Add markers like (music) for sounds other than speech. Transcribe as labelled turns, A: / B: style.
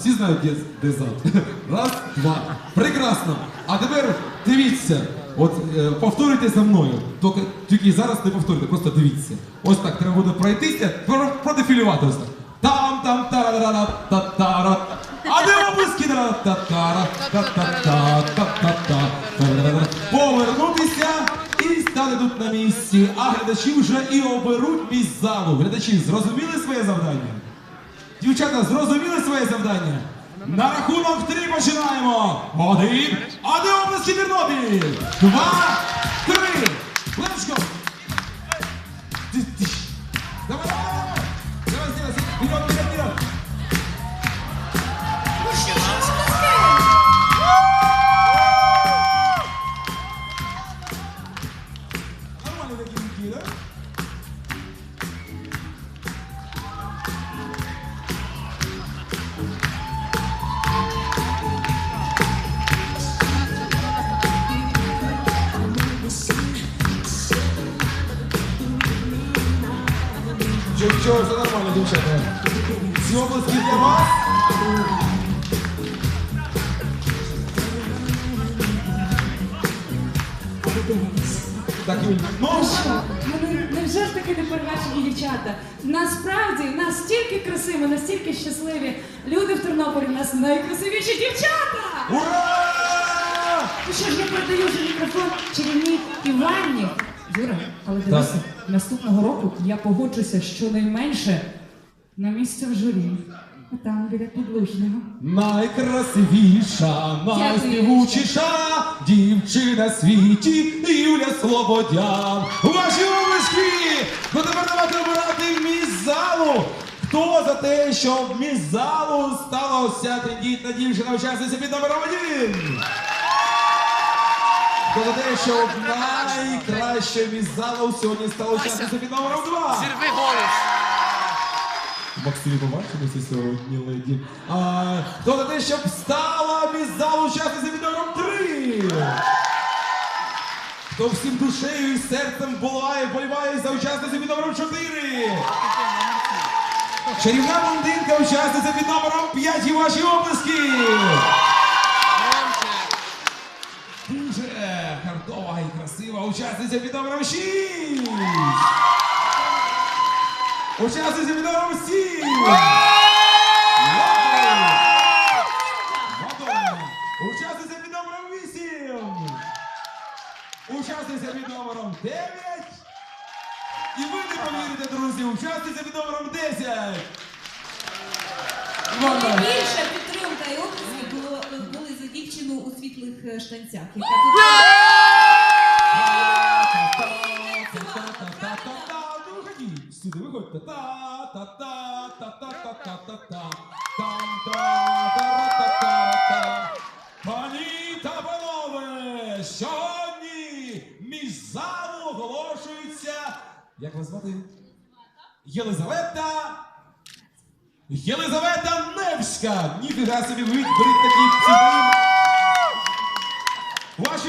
A: Всі знають, де, де зад. (laughs) Раз, два. Прекрасно. А тепер дивіться. От е, повторюйте за мною. Тільки, тільки зараз не повторюйте, просто дивіться. Ось так треба буде пройтися, про- продефілювати ось так. Там там тарара та тара А де облиски та тара та та та та та та Повернутися і стати тут на місці. А глядачі вже і оберуть місць залу. Глядачі зрозуміли своє завдання? Дівчата, зрозуміли своє завдання? На рахунок три починаємо. Один. А де обласки Тернопіль? Два, три. Let's Давай. Давай, давай, давай. Давай, Чого, все нормально, дівчата. Ці обласки для вас. Так, Юль, ну,
B: Вони невже ж таки неперевершені дівчата? Насправді в нас красиві, настільки щасливі. Люди в Тернополі в нас найкрасивіші дівчата!
A: ура!
B: Ну що ж, я передаю вже мікрофон чарівній Іванні. Юра, але дивися, наступного року я погоджуся щонайменше на місце в журі. А там біля підлужного.
A: Найкрасивіша, найспівучіша дівчина світі Юля Слободян. Ваші облиски! Ну тепер давайте обирати міс залу. Хто за те, щоб в міс залу стала ось тендітна дівчина учасниця під номером один? Хто за те, щоб найкраща міс залу сьогодні стала учасниця під номером два?
C: Зірви голос.
A: Максимі побачимося сьогодні, леді. А, хто за те, щоб стала міс залу учасниця під номером три? Хто всім душею і серцем болає, вболіває за учасницю під номером 4? Чарівна блондинка, учасниця під номером 5 і ваші облиски! Учасниця під номером 6! Учасниця під номером 7! Мадонна! Учасниця під номером 8! Учасниця під номером 9! І ви не повірите, друзі, учасниця під номером 10! Іванна,
D: Найбільша підтримка і оплески було були за дівчину у світлих е, штанцях, яка тут
A: виходьте. Та-та-та-та-та-та-та-та. Там-та-та-та-та-та. Пані та панове, сьогодні між залу оголошується. Як вас звати? Єлизавета. Єлизавета Невська. Ніфіга собі ви беріть такий псевдонім. Ваші